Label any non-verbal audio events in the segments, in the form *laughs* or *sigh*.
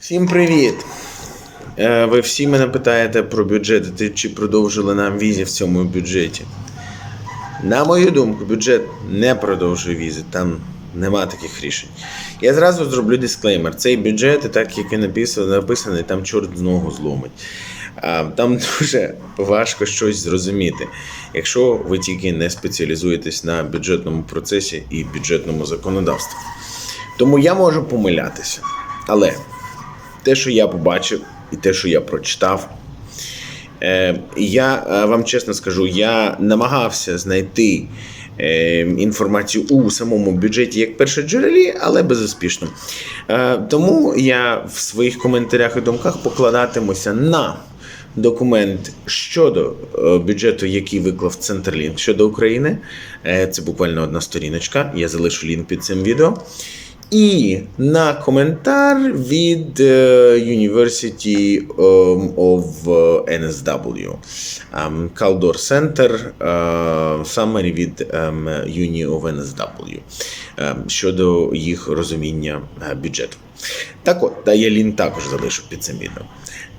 Всім привіт! Е, Ви всі мене питаєте про бюджет, чи продовжили нам візі в цьому бюджеті. На мою думку, бюджет не продовжує візи, там нема таких рішень. Я зразу зроблю дисклеймер. Цей бюджет, так як він написаний, написаний, там чорт з ногу зломить. Там *laughs* дуже важко щось зрозуміти, якщо ви тільки не спеціалізуєтесь на бюджетному процесі і бюджетному законодавстві. Тому я можу помилятися. Але те, що я побачив, і те, що я прочитав, е, я е, вам чесно скажу, я намагався знайти е, інформацію у самому бюджеті як першоджерелі, але безуспішно. Тому я в своїх коментарях і думках покладатимуся на документ щодо бюджету, який виклав Центрлінк щодо України. Це буквально одна сторіночка. Я залишу лінк під цим відео. І на коментар від е, University um, of NSW. Caldor Center е, summary від ем, Uni of NSW ем, щодо їх розуміння е, бюджету. Так от, та я лінк також залишу під цим відео.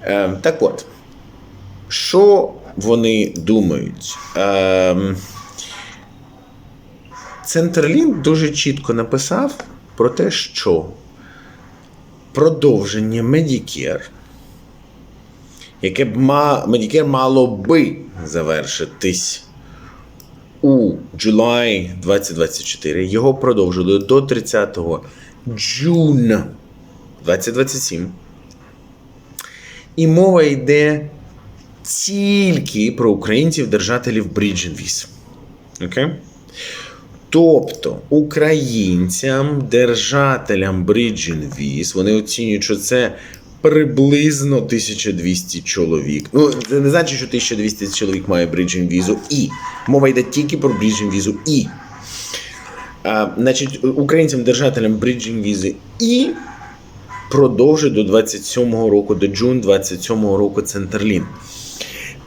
Ем, Так от, що вони думають? Ем, Центрлінк дуже чітко написав про те, що продовження Medicare, яке б Medicare мало би завершитись у July 2024, його продовжили до 30 June 2027. І мова йде тільки про українців-держателів Bridge. Окей? Тобто українцям, держателям Bridge Invis, вони оцінюють, що це приблизно 1200 чоловік. Ну, це не значить, що 1200 чоловік має Bridge Invis і. Мова йде тільки про Bridge Invis і. А, значить, українцям, держателям Bridge Invis і продовжує до 27-го року, до Джун 27-го року Центрлін.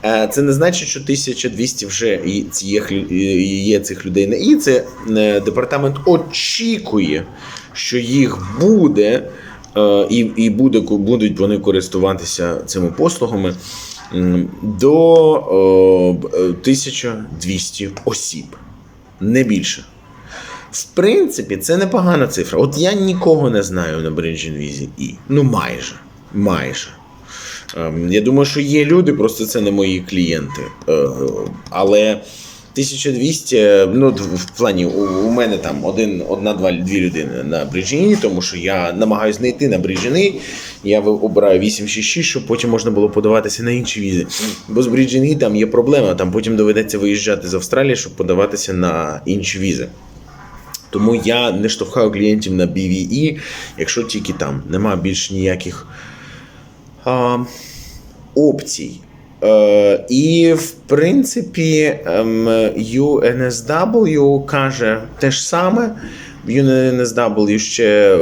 Е, Це не значить, що 1200 вже і є цих людей на і. Це е, департамент очікує, що їх буде, е, і і буде, будуть вони користуватися цими послугами до е, 1200 осіб, не більше. В принципі, це непогана цифра. От я нікого не знаю на Бринджінвізі і. Ну майже. Майже. Ем, Я думаю, що є люди, просто це не мої клієнти. Е, Але 1200, ну, в плані, у мене там один, одна, два, дві людини на Бріджині, тому що я намагаюся знайти на Бріджини. Я обираю 866, щоб потім можна було подаватися на інші візи. Бо з Бріджини там є проблема, там потім доведеться виїжджати з Австралії, щоб подаватися на інші візи. Тому я не штовхаю клієнтів на BVE, якщо тільки там нема більш ніяких а, опцій. Е, і, в принципі, ем, UNSW каже те ж саме. UNSW ще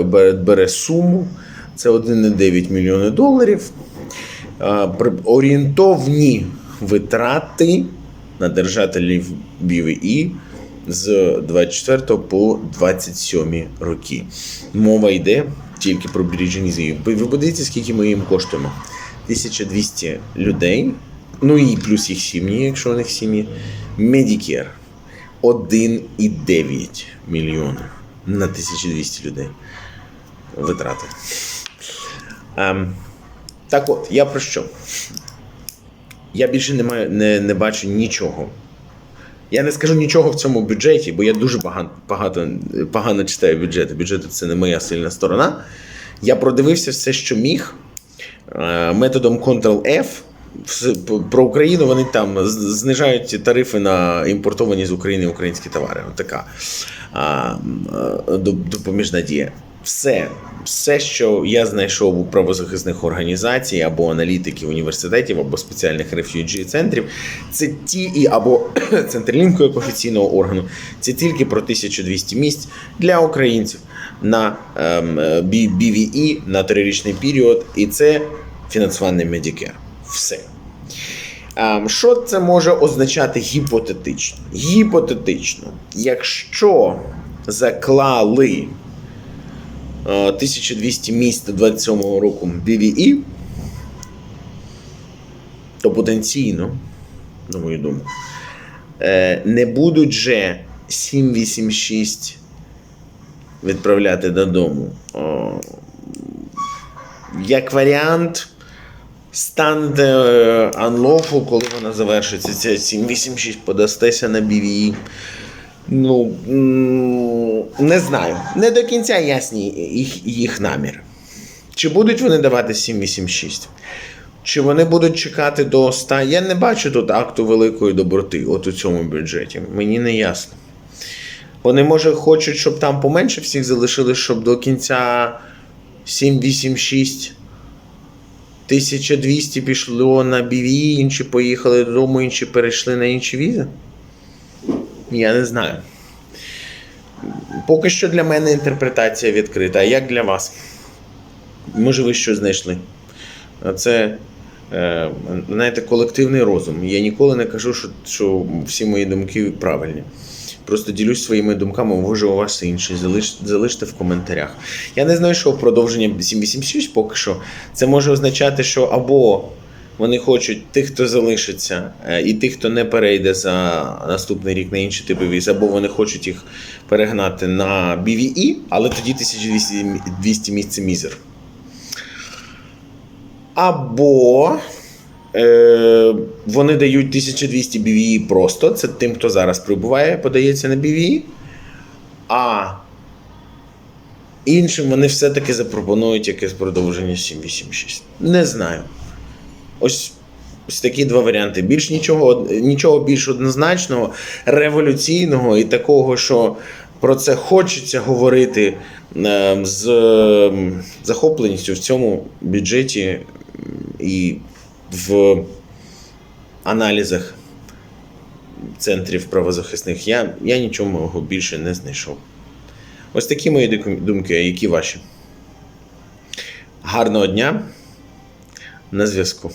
бере, суму. Це 1,9 мільйони доларів. Е, Орієнтовні витрати на держателів BVE з 24 по 27 роки. Мова йде тільки про Бірідженізію. Ви подивіться, скільки ми їм коштуємо. 1200 людей, ну і плюс їх сім'ї, якщо у них сім'ї. Medicare 1,9 мільйона на 1200 людей. Витрати. Ем, так от, я про що? Я більше не, маю, не, не бачу нічого. Я не скажу нічого в цьому бюджеті, бо я дуже багато, багато погано читаю бюджети. Бюджети це не моя сильна сторона. Я продивився все, що міг е, методом Ctrl-F. Про Україну вони там знижають тарифи на імпортовані з України українські товари. От така а, м, е, доп- допоміжна дія. Все, все, що я знайшов у правозахисних організацій або аналітиків університетів, або спеціальних рефюджі центрів, це ті і або *clears throat* централінку як офіційного органу, це тільки про 1200 місць для українців на ем, е, BVE на трирічний період, і це фінансування Medicare. Все. Ем, Що це може означати гіпотетично? Гіпотетично, якщо заклали 1200 місць до 27 року BVE, то потенційно, на мою думку, е, не будуть же 786 відправляти додому. Як варіант, станете е, unlawful, коли вона завершиться. Ця 786 подастеся на BVE. Ну, не знаю. Не до кінця ясні їх, їх намір. Чи будуть вони давати 786? Чи вони будуть чекати до 100? Я не бачу тут акту великої доброти, от у цьому бюджеті. Мені не ясно. Вони, може, хочуть, щоб там поменше всіх залишили, щоб до кінця 786 1200 пішло на BVE, інші поїхали додому, інші перейшли на інші візи? Я не знаю. Поки що для мене інтерпретація відкрита. А як для вас? Може, ви що знайшли? Це, е, знаєте, колективний розум. Я ніколи не кажу, що, що всі мої думки правильні. Просто ділюсь своїми думками, може, у вас інші. Залиш, залиште в коментарях. Я не знайшов продовження 786 поки що. Це може означати, що або вони хочуть тих, хто залишиться, е, і тих, хто не перейде за наступний рік на інші типи віз, або вони хочуть їх перегнати на BVE, але тоді 1200 місць мізер. Або е, вони дають 1200 BVE просто, це тим, хто зараз прибуває, подається на BVE. А іншим вони все-таки запропонують якесь продовження 786. Не знаю. Ось, ось такі два варіанти. Більш нічого, нічого більш однозначного, революційного і такого, що про це хочеться говорити е, з е, захопленістю в цьому бюджеті і в аналізах центрів правозахисних. Я, я нічого більше не знайшов. Ось такі мої думки, які ваші? Гарного дня на зв'язку.